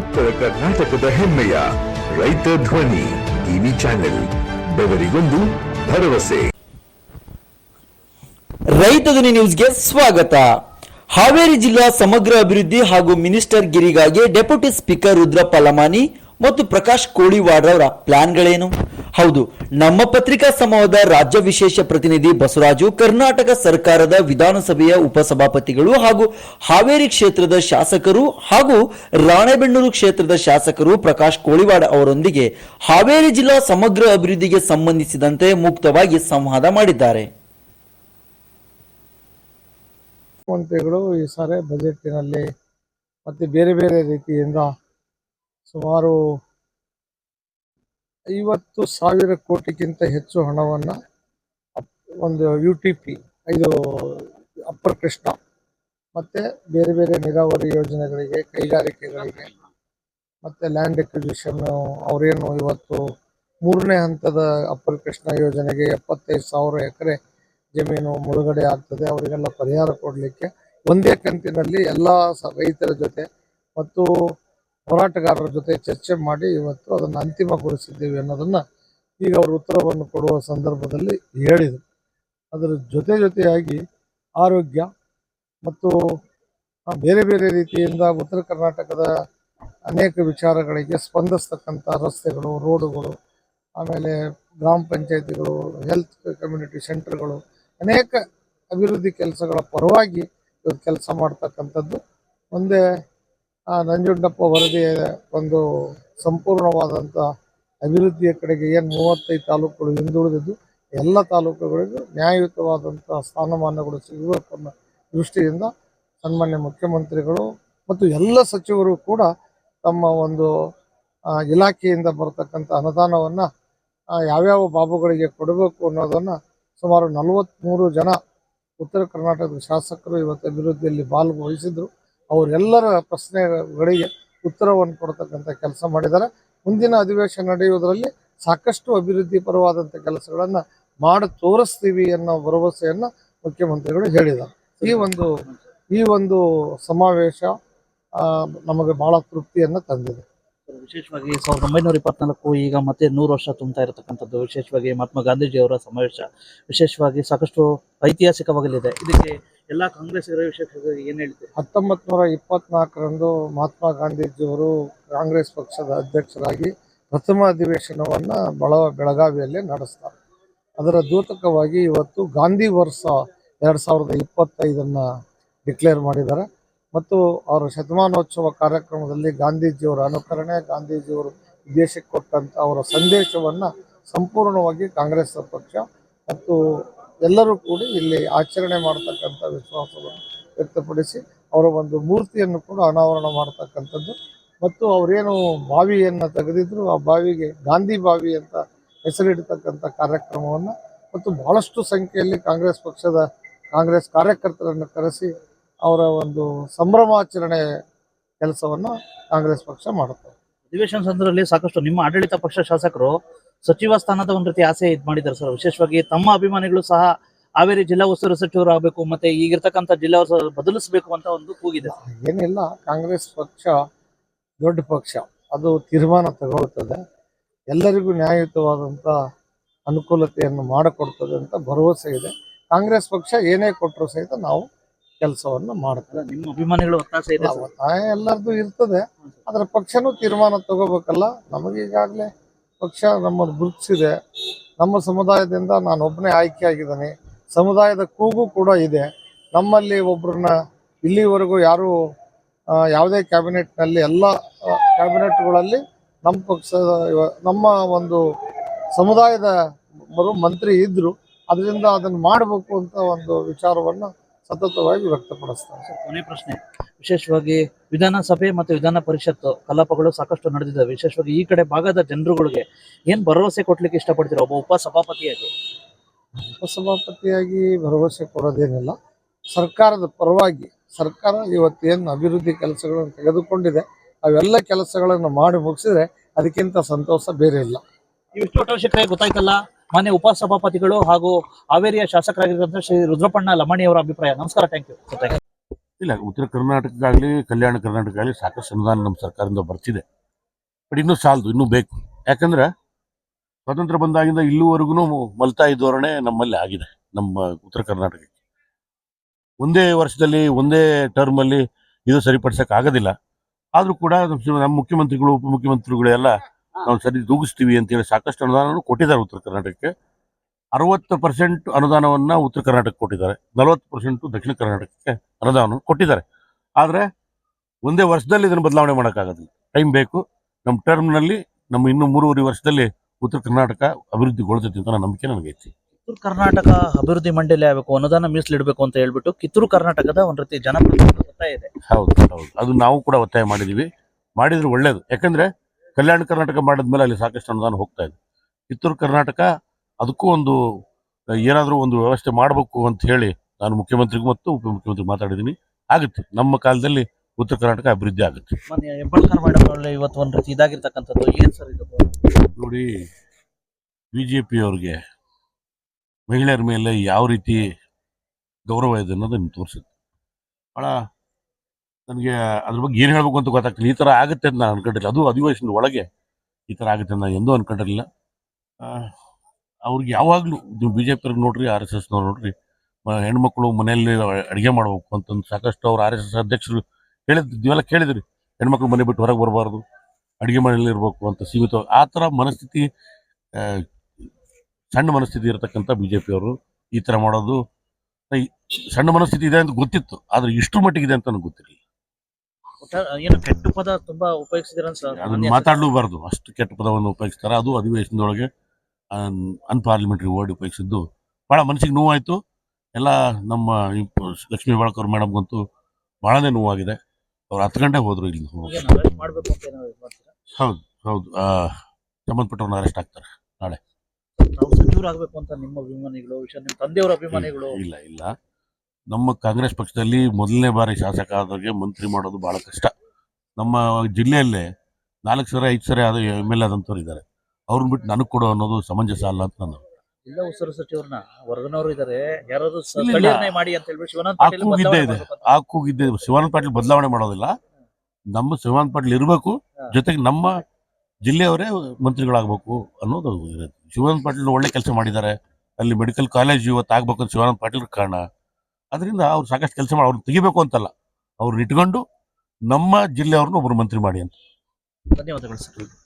ಉತ್ತರ ಕರ್ನಾಟಕದ ಹೆಮ್ಮೆಯ ರೈತ ಧ್ವನಿ ಟಿವಿ ಚಾನೆಲ್, ಬೆವರಿಗೊಂದು ಭರವಸೆ. ರೈತ ಧ್ವನಿ ನ್ಯೂಸ್ಗೆ ಸ್ವಾಗತ. ಹಾವೇರಿ ಜಿಲ್ಲಾ ಸಮಗ್ರ ಅಭಿವೃದ್ಧಿ ಹಾಗೂ ಮಿನಿಸ್ಟರ್ ಗಿರಿಗಾಗಿ ಡೆಪ್ಯೂಟಿ ಸ್ಪೀಕರ್ ರುದ್ರಪ್ಪ ಲಮಾನಿ ಮತ್ತು ಪ್ರಕಾಶ್ ಕೋಳಿವಾಡ್ರವರ ಪ್ಲಾನ್ಗಳೇನು? ಹೌದು, ನಮ್ಮ ಪತ್ರಿಕಾ ಸಮೂಹದ ರಾಜ್ಯ ವಿಶೇಷ ಪ್ರತಿನಿಧಿ ಬಸವರಾಜು ಕರ್ನಾಟಕ ಸರ್ಕಾರದ ವಿಧಾನಸಭೆಯ ಉಪಸಭಾಪತಿಗಳು ಹಾಗೂ ಹಾವೇರಿ ಕ್ಷೇತ್ರದ ಶಾಸಕರು ಹಾಗೂ ರಾಣೆಬೆನ್ನೂರು ಕ್ಷೇತ್ರದ ಶಾಸಕರು ಪ್ರಕಾಶ್ ಕೋಳಿವಾಡ ಅವರೊಂದಿಗೆ ಹಾವೇರಿ ಜಿಲ್ಲಾ ಸಮಗ್ರ ಅಭಿವೃದ್ಧಿಗೆ ಸಂಬಂಧಿಸಿದಂತೆ ಮುಕ್ತವಾಗಿ ಸಂವಾದ ಮಾಡಿದ್ದಾರೆ. ಮುಖ್ಯಮಂತ್ರಿಗಳು ಈ ಸಾರಿ ಬಜೆಟಿನಲ್ಲಿ ಮತ್ತೆ ಬೇರೆ ಬೇರೆ ರೀತಿಯಿಂದ ಸುಮಾರು ಐವತ್ತು ಸಾವಿರ ಕೋಟಿಗಿಂತ ಹೆಚ್ಚು ಹಣವನ್ನು ಒಂದು ಯು ಟಿ ಪಿ ಇದು ಅಪ್ಪರ್ ಕೃಷ್ಣ, ಮತ್ತು ಬೇರೆ ಬೇರೆ ನೀರಾವರಿ ಯೋಜನೆಗಳಿಗೆ, ಕೈಗಾರಿಕೆಗಳಿಗೆ, ಮತ್ತು ಲ್ಯಾಂಡ್ ಎಕ್ವಿಸಿಷನ್ ಅವರೇನು ಇವತ್ತು ಮೂರನೇ ಹಂತದ ಅಪ್ಪರ್ ಕೃಷ್ಣ ಯೋಜನೆಗೆ ಎಪ್ಪತ್ತೈದು ಸಾವಿರ ಎಕರೆ ಜಮೀನು ಮುಳುಗಡೆ ಆಗ್ತದೆ, ಅವರಿಗೆಲ್ಲ ಪರಿಹಾರ ಕೊಡಲಿಕ್ಕೆ. ಒಂದೇ ಕಂತಿನಲ್ಲಿ ಎಲ್ಲ ರೈತರ ಜೊತೆ, ಮತ್ತು ಹೋರಾಟಗಾರರ ಜೊತೆ ಚರ್ಚೆ ಮಾಡಿ ಇವತ್ತು ಅದನ್ನು ಅಂತಿಮಗೊಳಿಸಿದ್ದೇವೆ ಅನ್ನೋದನ್ನು ಈಗ ಅವರು ಉತ್ತರವನ್ನು ಕೊಡುವ ಸಂದರ್ಭದಲ್ಲಿ ಹೇಳಿದರು. ಅದರ ಜೊತೆ ಜೊತೆಯಾಗಿ ಆರೋಗ್ಯ ಮತ್ತು ಬೇರೆ ಬೇರೆ ರೀತಿಯಿಂದ ಉತ್ತರ ಕರ್ನಾಟಕದ ಅನೇಕ ವಿಚಾರಗಳಿಗೆ ಸ್ಪಂದಿಸ್ತಕ್ಕಂಥ ರಸ್ತೆಗಳು, ರೋಡುಗಳು, ಆಮೇಲೆ ಗ್ರಾಮ ಪಂಚಾಯತಿಗಳು ಹೆಲ್ತ್ ಕಮ್ಯುನಿಟಿ ಸೆಂಟರ್ಗಳು ಅನೇಕ ಅಭಿವೃದ್ಧಿ ಕೆಲಸಗಳ ಪರವಾಗಿ ಇವರು ಕೆಲಸ ಮಾಡ್ತಕ್ಕಂಥದ್ದು. ಮುಂದೆ ಆ ನಂಜುಂಡಪ್ಪ ವರದಿಯ ಒಂದು ಸಂಪೂರ್ಣವಾದಂಥ ಅಭಿವೃದ್ಧಿಯ ಕಡೆಗೆ ಏನು ಮೂವತ್ತೈದು ತಾಲೂಕುಗಳು ಹಿಂದುಳಿದಿದ್ದು, ಎಲ್ಲ ತಾಲೂಕುಗಳಿಗೂ ನ್ಯಾಯಯುತವಾದಂಥ ಸ್ಥಾನಮಾನಗಳು ಸಿಗಬೇಕು ಅನ್ನೋ ದೃಷ್ಟಿಯಿಂದ ಸನ್ಮಾನ್ಯ ಮುಖ್ಯಮಂತ್ರಿಗಳು ಮತ್ತು ಎಲ್ಲ ಸಚಿವರು ಕೂಡ ತಮ್ಮ ಒಂದು ಇಲಾಖೆಯಿಂದ ಬರತಕ್ಕಂಥ ಅನುದಾನವನ್ನು ಯಾವ್ಯಾವ ಬಾಬುಗಳಿಗೆ ಕೊಡಬೇಕು ಅನ್ನೋದನ್ನು ಸುಮಾರು ನಲವತ್ತ್ಮೂರು ಜನ ಉತ್ತರ ಕರ್ನಾಟಕದ ಶಾಸಕರು ಇವತ್ತು ಅಭಿವೃದ್ಧಿಯಲ್ಲಿ ಭಾಗವಹಿಸಿದ್ರು. ಅವರೆಲ್ಲರ ಪ್ರಶ್ನೆಗಳಿಗೆ ಉತ್ತರವನ್ನು ಕೊಡ್ತಕ್ಕಂಥ ಕೆಲಸ ಮಾಡಿದ್ದಾರೆ. ಮುಂದಿನ ಅಧಿವೇಶನ ನಡೆಯುವುದರಲ್ಲಿ ಸಾಕಷ್ಟು ಅಭಿವೃದ್ಧಿ ಪರವಾದಂಥ ಕೆಲಸಗಳನ್ನು ಮಾಡಿ ತೋರಿಸ್ತೀವಿ ಅನ್ನೋ ಭರವಸೆಯನ್ನು ಮುಖ್ಯಮಂತ್ರಿಗಳು ಹೇಳಿದ್ದಾರೆ. ಈ ಒಂದು ಈ ಒಂದು ಸಮಾವೇಶ ನಮಗೆ ಬಹಳ ತೃಪ್ತಿಯನ್ನು ತಂದಿದೆ. ವಿಶೇಷವಾಗಿ ಸಾವಿರದ ಒಂಬೈನೂರ ಇಪ್ಪತ್ನಾಲ್ಕು ಈಗ ಮತ್ತೆ ನೂರು ವರ್ಷ ತುಂಬ್ತಾ ಇರತಕ್ಕಂಥದ್ದು, ವಿಶೇಷವಾಗಿ ಮಹಾತ್ಮ ಗಾಂಧೀಜಿಯವರ ಸಮಾವೇಶ, ವಿಶೇಷವಾಗಿ ಸಾಕಷ್ಟು ಐತಿಹಾಸಿಕವಾಗಲಿದೆ. ಇದಕ್ಕೆ ಎಲ್ಲಾ ಕಾಂಗ್ರೆಸ್ ವಿಶೇಷವಾಗಿ ಏನ್ ಹೇಳ್ತೀರಿ? ಹತ್ತೊಂಬತ್ತು ನೂರ ಇಪ್ಪತ್ನಾಲ್ಕರಂದು ಮಹಾತ್ಮ ಗಾಂಧೀಜಿಯವರು ಕಾಂಗ್ರೆಸ್ ಪಕ್ಷದ ಅಧ್ಯಕ್ಷರಾಗಿ ಪ್ರಥಮ ಅಧಿವೇಶನವನ್ನು ಬಳ ಬೆಳಗಾವಿಯಲ್ಲಿ ನಡೆಸ್ತಾರೆ. ಅದರ ದ್ಯೋತಕವಾಗಿ ಇವತ್ತು ಗಾಂಧಿ ವರ್ಷ ಎರಡು ಸಾವಿರದ ಇಪ್ಪತ್ತೈದನ್ನು ಡಿಕ್ಲೇರ್ ಮಾಡಿದ್ದಾರೆ. ಮತ್ತು ಅವರ ಶತಮಾನೋತ್ಸವ ಕಾರ್ಯಕ್ರಮದಲ್ಲಿ ಗಾಂಧೀಜಿಯವರ ಅನುಕರಣೆ, ಗಾಂಧೀಜಿಯವರು ದೇಶಕ್ಕೆ ಕೊಟ್ಟಂಥ ಅವರ ಸಂದೇಶವನ್ನು ಸಂಪೂರ್ಣವಾಗಿ ಕಾಂಗ್ರೆಸ್ ಪಕ್ಷ ಮತ್ತು ಎಲ್ಲರೂ ಕೂಡಿ ಇಲ್ಲಿ ಆಚರಣೆ ಮಾಡ್ತಕ್ಕಂಥ ವಿಶ್ವಾಸವನ್ನು ವ್ಯಕ್ತಪಡಿಸಿ ಅವರ ಒಂದು ಮೂರ್ತಿಯನ್ನು ಕೂಡ ಅನಾವರಣ ಮಾಡ್ತಕ್ಕಂಥದ್ದು. ಮತ್ತು ಅವರೇನು ಬಾವಿಯನ್ನು ತೆಗೆದಿದ್ರು ಆ ಬಾವಿಗೆ ಗಾಂಧಿ ಬಾವಿ ಅಂತ ಹೆಸರಿಡ್ತಕ್ಕಂಥ ಕಾರ್ಯಕ್ರಮವನ್ನು ಮತ್ತು ಬಹಳಷ್ಟು ಸಂಖ್ಯೆಯಲ್ಲಿ ಕಾಂಗ್ರೆಸ್ ಪಕ್ಷದ ಕಾಂಗ್ರೆಸ್ ಕಾರ್ಯಕರ್ತರನ್ನು ಕರೆಸಿ ಅವರ ಒಂದು ಸಂಭ್ರಮಾಚರಣೆ ಕೆಲಸವನ್ನು ಕಾಂಗ್ರೆಸ್ ಪಕ್ಷ ಮಾಡುತ್ತೆ. ಅಧಿವೇಶನ ಸಂದರ್ಭದಲ್ಲಿ ಸಾಕಷ್ಟು ನಿಮ್ಮ ಆಡಳಿತ ಪಕ್ಷ ಶಾಸಕರು ಸಚಿವ ಸ್ಥಾನದ ಒಂದ್ ರೀತಿ ಆಸೆ ಇದ್ ಮಾಡಿದ್ದಾರೆ ಸರ್. ವಿಶೇಷವಾಗಿ ತಮ್ಮ ಅಭಿಮಾನಿಗಳು ಸಹ ಹಾವೇರಿ ಜಿಲ್ಲಾ ಉಸ್ತುವಾರಿ ಸಚಿವರು ಆಗಬೇಕು ಮತ್ತೆ ಈಗಿರ್ತಕ್ಕಂಥ ಜಿಲ್ಲಾ ಬದಲಿಸಬೇಕು ಅಂತ ಒಂದು ಕೂಗಿದೆ ಏನಿಲ್ಲ ಕಾಂಗ್ರೆಸ್ ಪಕ್ಷ ದೊಡ್ಡ ಪಕ್ಷ. ಅದು ತೀರ್ಮಾನ ತಗೊಳ್ತದೆ. ಎಲ್ಲರಿಗೂ ನ್ಯಾಯಯುತವಾದಂತ ಅನುಕೂಲತೆಯನ್ನು ಮಾಡಿಕೊಡ್ತದೆ ಅಂತ ಭರವಸೆ ಇದೆ. ಕಾಂಗ್ರೆಸ್ ಪಕ್ಷ ಏನೇ ಕೊಟ್ಟರು ಸಹಿತ ನಾವು ಕೆಲಸವನ್ನು ಮಾಡ್ತೇವೆ. ನಿಮ್ಮ ಅಭಿಮಾನಿಗಳು ಒತ್ತಾಸೆ ಇದೆ. ಒತ್ತಾಯ ಎಲ್ಲರದ್ದು ಇರ್ತದೆ. ಅದರ ಪಕ್ಷನೂ ತೀರ್ಮಾನ ತಗೋಬೇಕಲ್ಲ. ನಮಗೆ ಈಗಾಗಲೇ ಪಕ್ಷ ನಮ್ಮನ್ನು ಗುರುತಿಸಿದೆ. ನಮ್ಮ ಸಮುದಾಯದಿಂದ ನಾನು ಒಬ್ಬನೇ ಆಯ್ಕೆ ಆಗಿದ್ದೇನೆ ಸಮುದಾಯದ ಕೂಗು ಕೂಡ ಇದೆ. ನಮ್ಮಲ್ಲಿ ಒಬ್ಬರನ್ನ ಇಲ್ಲಿವರೆಗೂ ಯಾರು ಯಾವುದೇ ಕ್ಯಾಬಿನೆಟ್ನಲ್ಲಿ ಎಲ್ಲ ಕ್ಯಾಬಿನೆಟ್ಗಳಲ್ಲಿ ನಮ್ಮ ಪಕ್ಷದ, ನಮ್ಮ ಒಂದು ಸಮುದಾಯದ ಬರೋ ಮಂತ್ರಿ ಇದ್ದರು ಅದರಿಂದ ಅದನ್ನು ಮಾಡಬೇಕು ಅಂತ ಒಂದು ವಿಚಾರವನ್ನು ಸತತವಾಗಿ ವ್ಯಕ್ತಪಡಿಸ್ತಾರೆ ಕೊನೆ ಪ್ರಶ್ನೆ. ವಿಶೇಷವಾಗಿ ವಿಧಾನಸಭೆ ಮತ್ತು ವಿಧಾನ ಪರಿಷತ್ತು ಕಲಾಪಗಳು ಸಾಕಷ್ಟು ನಡೆದಿದ್ದಾವೆ. ವಿಶೇಷವಾಗಿ ಈ ಕಡೆ ಭಾಗದ ಜನರುಗಳಿಗೆ ಏನ್ ಭರವಸೆ ಕೊಡ್ಲಿಕ್ಕೆ ಇಷ್ಟಪಡ್ತೀರಾ? ಒಬ್ಬ ಉಪಸಭಾಪತಿಯಾಗಿ. ಉಪಸಭಾಪತಿಯಾಗಿ ಭರವಸೆ ಕೊಡೋದೇನಿಲ್ಲ. ಸರ್ಕಾರದ ಪರವಾಗಿ ಸರ್ಕಾರ ಇವತ್ತೇನು ಅಭಿವೃದ್ಧಿ ಕೆಲಸಗಳನ್ನು ತೆಗೆದುಕೊಂಡಿದೆ ಅವೆಲ್ಲ ಕೆಲಸಗಳನ್ನು ಮಾಡಿ ಮುಗಿಸಿದ್ರೆ ಅದಕ್ಕಿಂತ ಸಂತೋಷ ಬೇರೆ ಇಲ್ಲ. ಇವಿಷ್ಟು ಒಟ್ಟವಶ್ಯಕತೆ ಗೊತ್ತಾಯ್ತಲ್ಲ? ಮಾನ್ಯ ಉಪಸಭಾಪತಿಗಳು ಹಾಗೂ ಹಾವೇರಿಯ ಶಾಸಕರಾಗಿರುವಂತಹ ಶ್ರೀ ರುದ್ರಪಣ್ಣ ಲಮಾಣಿಯವರ ಅಭಿಪ್ರಾಯ. ನಮಸ್ಕಾರ ಥ್ಯಾಂಕ್ ಯು ಇಲ್ಲ, ಉತ್ತರ ಕರ್ನಾಟಕಕ್ಕಾಗಲಿ, ಕಲ್ಯಾಣ ಕರ್ನಾಟಕಕ್ಕಾಗಲಿ ಸಾಕಷ್ಟು ಅನುದಾನ ನಮ್ಮ ಸರ್ಕಾರದಿಂದ ಬರ್ತಿದೆ. ಬಟ್ ಇನ್ನೂ ಸಾಲದು, ಇನ್ನೂ ಬೇಕು. ಯಾಕಂದ್ರೆ ಸ್ವಾತಂತ್ರ್ಯ ಬಂದಾಗಿಂದ ಇಲ್ಲಿವರೆಗೂ ಮಲ್ತಾಯಿ ಧೋರಣೆ ನಮ್ಮಲ್ಲಿ ಆಗಿದೆ, ನಮ್ಮ ಉತ್ತರ ಕರ್ನಾಟಕಕ್ಕೆ. ಒಂದೇ ವರ್ಷದಲ್ಲಿ, ಒಂದೇ ಟರ್ಮಲ್ಲಿ ಇದು ಸರಿಪಡಿಸಕ್ಕೆ ಆಗೋದಿಲ್ಲ. ಆದರೂ ಕೂಡ ನಮ್ಮ ಮುಖ್ಯಮಂತ್ರಿಗಳು, ಉಪಮುಖ್ಯಮಂತ್ರಿಗಳು ಎಲ್ಲ ನಾವು ಸರಿ ದೂಗಿಸ್ತೀವಿ ಅಂತೇಳಿ ಸಾಕಷ್ಟು ಅನುದಾನವನ್ನು ಕೊಟ್ಟಿದ್ದಾರೆ ಉತ್ತರ ಕರ್ನಾಟಕಕ್ಕೆ. ಅರವತ್ತು ಪರ್ಸೆಂಟ್ ಅನುದಾನವನ್ನು ಉತ್ತರ ಕರ್ನಾಟಕಕ್ಕೆ ಕೊಟ್ಟಿದ್ದಾರೆ. ನಲವತ್ತು ಪರ್ಸೆಂಟು ದಕ್ಷಿಣ ಕರ್ನಾಟಕಕ್ಕೆ ಅನುದಾನ ಕೊಟ್ಟಿದ್ದಾರೆ. ಆದರೆ ಒಂದೇ ವರ್ಷದಲ್ಲಿ ಇದನ್ನು ಬದಲಾವಣೆ ಮಾಡೋಕ್ಕಾಗೋದಿಲ್ಲ. ಟೈಮ್ ಬೇಕು. ನಮ್ಮ ಟರ್ಮ್ನಲ್ಲಿ ನಮ್ಮ ಇನ್ನು ಮೂರುವರೆ ವರ್ಷದಲ್ಲಿ ಉತ್ತರ ಕರ್ನಾಟಕ ಅಭಿವೃದ್ಧಿಗೊಳ್ತೈತಿ ಅಂತ ನಂಬಿಕೆ ನಂಬಿಕೆ ನನಗೈತಿ ಕಿತ್ತೂರು ಕರ್ನಾಟಕ ಅಭಿವೃದ್ಧಿ ಮಂಡಳಿ ಆಗಬೇಕು ಅನುದಾನ ಮೀಸಲಿಡಬೇಕು ಅಂತ ಹೇಳ್ಬಿಟ್ಟು ಕಿತ್ತೂರು ಕರ್ನಾಟಕದ ಒಂದು ರೀತಿ ಜನಪ್ರತಿನಿಧಿ ಒತ್ತಾಯ ಇದೆ. ಹೌದು ಹೌದು. ಅದು ನಾವು ಕೂಡ ಒತ್ತಾಯ ಮಾಡಿದ್ದೀವಿ ಮಾಡಿದ್ರೆ ಒಳ್ಳೇದು. ಯಾಕಂದ್ರೆ ಕಲ್ಯಾಣ ಕರ್ನಾಟಕ ಮಾಡಿದ್ಮೇಲೆ ಅಲ್ಲಿ ಸಾಕಷ್ಟು ಅನುದಾನ ಹೋಗ್ತಾ ಇದೆ. ಕಿತ್ತೂರು ಕರ್ನಾಟಕ ಅದಕ್ಕೂ ಒಂದು ಏನಾದರೂ ಒಂದು ವ್ಯವಸ್ಥೆ ಮಾಡಬೇಕು ಅಂತ ಹೇಳಿ ನಾನು ಮುಖ್ಯಮಂತ್ರಿಗೂ ಮತ್ತು ಉಪಮುಖ್ಯಮಂತ್ರಿ ಮಾತಾಡಿದ್ದೀನಿ. ಆಗುತ್ತೆ. ನಮ್ಮ ಕಾಲದಲ್ಲಿ ಉತ್ತರ ಕರ್ನಾಟಕ ಅಭಿವೃದ್ಧಿ ಆಗುತ್ತೆ. ಇವತ್ತು ಒಂದು ರೀತಿ ಇದಾಗಿರ್ತಕ್ಕಂಥದ್ದು. ಏನು ಸರ್ ಇದು? ನೋಡಿ ಬಿ ಜೆ ಪಿಯವ್ರಿಗೆ ಮಹಿಳೆಯರ ಮೇಲೆ ಯಾವ ರೀತಿ ಗೌರವ ಇದೆ ಅನ್ನೋದು ನಿಮ್ಗೆ ತೋರಿಸುತ್ತೆ. ಭಾಳ ನನಗೆ ಅದ್ರ ಬಗ್ಗೆ ಏನು ಹೇಳ್ಬೇಕು ಅಂತ ಗೊತ್ತಾಗ್ತಿಲ್ಲ. ಈ ಥರ ಆಗುತ್ತೆ ಅಂತ ನಾನು ಅನ್ಕೊಂಡಿರಲಿಲ್ಲ. ಅದು ಅಧಿವೇಶನದ ಒಳಗೆ ಈ ಥರ ಆಗುತ್ತೆ ಅಂತ ನಾನು ಎಂದೂ ಅನ್ಕೊಂಡಿರಲಿಲ್ಲ. ಅವ್ರಿಗೆ ಯಾವಾಗಲೂ ನೀವು ಬಿ ಜೆ ಪಿಯವ್ರಿಗೆ ನೋಡ್ರಿ ಆರ್ ಎಸ್ ಎಸ್ನವ್ರು ನೋಡ್ರಿ ಹೆಣ್ಮಕ್ಳು ಮನೆಯಲ್ಲಿ ಅಡುಗೆ ಮಾಡಬೇಕು ಅಂತಂದು ಸಾಕಷ್ಟು ಅವ್ರು ಆರ್ ಎಸ್ ಎಸ್ ಅಧ್ಯಕ್ಷರು ಹೇಳಿದ್ ನೀವೆಲ್ಲ ಕೇಳಿದ್ರಿ ಹೆಣ್ಮಕ್ಳು ಮನೆ ಬಿಟ್ಟು ಹೊರಗೆ ಬರಬಾರ್ದು ಅಡುಗೆ ಮನೆಯಲ್ಲಿ ಇರಬೇಕು ಅಂತ ಸೀಮಿತ ಆ ಥರ ಮನಸ್ಥಿತಿ ಸಣ್ಣ ಮನಸ್ಥಿತಿ ಇರತಕ್ಕಂಥ ಬಿ ಜೆ ಪಿಯವರು ಈ ಥರ ಮಾಡೋದು ಸಣ್ಣ ಮನಸ್ಥಿತಿ ಇದೆ ಅಂತ ಗೊತ್ತಿತ್ತು ಆದರೆ ಇಷ್ಟು ಮಟ್ಟಿಗಿದೆ ಅಂತ ನನಗೆ ಗೊತ್ತಿರಲಿಲ್ಲ. ಏನೋ ಏನು ಕೆಟ್ಟ ಪದ ತುಂಬಾ ಉಪಯೋಗಿಸಿದ್ರ ಅದನ್ನು ಮಾತಾಡಲೂಬಾರ್ದು ಅಷ್ಟು ಕೆಟ್ಟ ಪದವನ್ನು ಉಪಯೋಗಿಸ್ತಾರೆ ಅದು ಅಧಿವೇಶನದೊಳಗೆ ಅನ್ಪಾರ್ಲಿಮೆಂಟ್ರಿ ವರ್ಡ್ ಉಪಯೋಗಿಸಿದ್ದು ಭಾಳ ಮನಸ್ಸಿಗೆ ನೋವಾಯಿತು. ಎಲ್ಲ ನಮ್ಮ ಲಕ್ಷ್ಮೀ ಬಾಳಕರ್ ಮೇಡಮ್ಗಂತೂ ಭಾಳನೇ ನೋವಾಗಿದೆ. ಅವ್ರು ಹತ್ತು ಗಂಟೆ ಹೋದ್ರು ಇಲ್ಲಿ ಹೌದು ಹೌದು. ಸಂಬಂಧಪಟ್ಟವ್ರನ್ನ ಅರೆಸ್ಟ್ ಆಗ್ತಾರೆ ಅಂತ ನಿಮ್ಮ ಅಭಿಮಾನಿಗಳು ನಿಮ್ಮ ತಂದೆಯವರ ಅಭಿಮಾನಿಗಳು. ಇಲ್ಲ ಇಲ್ಲ ನಮ್ಮ ಕಾಂಗ್ರೆಸ್ ಪಕ್ಷದಲ್ಲಿ ಮೊದಲನೇ ಬಾರಿ ಶಾಸಕ ಆದವ್ರಿಗೆ ಮಂತ್ರಿ ಮಾಡೋದು ಬಹಳ ಕಷ್ಟ. ನಮ್ಮ ಜಿಲ್ಲೆಯಲ್ಲೇ ನಾಲ್ಕು ಸರಿ ಐದು ಸರಿ ಆದ ಎಂ ಎಲ್ ಆದಂಥವ್ರು ಇದ್ದಾರೆ. ಅವ್ರನ್ನ ಬಿಟ್ಟು ನನಗೆ ಕೊಡೋ ಅನ್ನೋದು ಸಮಂಜಸ ಅಲ್ಲ ಅಂತ ನಾನು ಜಿಲ್ಲಾ ಉಸ್ತುವಾರಿ ಸಚಿವರನ್ನ ವರ್ಗನವರು ಇದಾರೆ. ಯಾರಾದ್ರೂ ಸ- ಇಲ್ಲ, ಇಲ್ಲ. ಸ್ಥಳೀಯರನ್ನೇ ಮಾಡಿ ಅಂತ ಹೇಳ್ಬಿಟ್ಟು ಶಿವಾನಂದ ಆ ಪಾಟೀಲ್ ಕೂಗಿದ್ದೇ ಬದಲಾವಣೆ ಇದೆ. ಮಾಡ್ಬೇಕು ಅಂತ. ಆ ಕೂಗಿದ್ದೆ ಶಿವಾನಂದ ಪಾಟೀಲ್ ಬದಲಾವಣೆ ಮಾಡೋದಿಲ್ಲ. ನಮ್ಮ ಶಿವಾನಂದ ಪಾಟೀಲ್ ಇರಬೇಕು. ಜೊತೆಗೆ ನಮ್ಮ ಜಿಲ್ಲೆಯವರೇ ಮಂತ್ರಿಗಳಾಗಬೇಕು ಅನ್ನೋದು ಇರುತ್ತೆ ಶಿವಾನಂದ ಪಾಟೀಲ್ ಒಳ್ಳೆ ಕೆಲಸ ಮಾಡಿದ್ದಾರೆ. ಅಲ್ಲಿ ಮೆಡಿಕಲ್ ಕಾಲೇಜ್ ಇವತ್ತು ಆಗ್ಬೇಕು ಅಂತ ಶಿವಾನಂದ ಪಾಟೀಲ್ ಕಾರಣ. ಅದರಿಂದ ಅವ್ರು ಸಾಕಷ್ಟು ಕೆಲಸ ಮಾಡಿ ಅವ್ರನ್ನ ತೆಗಿಬೇಕು ಅಂತಲ್ಲ. ಅವ್ರನ್ನ ಇಟ್ಕೊಂಡು ನಮ್ಮ ಜಿಲ್ಲೆಯವ್ರನ್ನ ಒಬ್ಬರು ಮಂತ್ರಿ ಮಾಡಿ ಅಂತ. ಧನ್ಯವಾದಗಳು ಸರ್.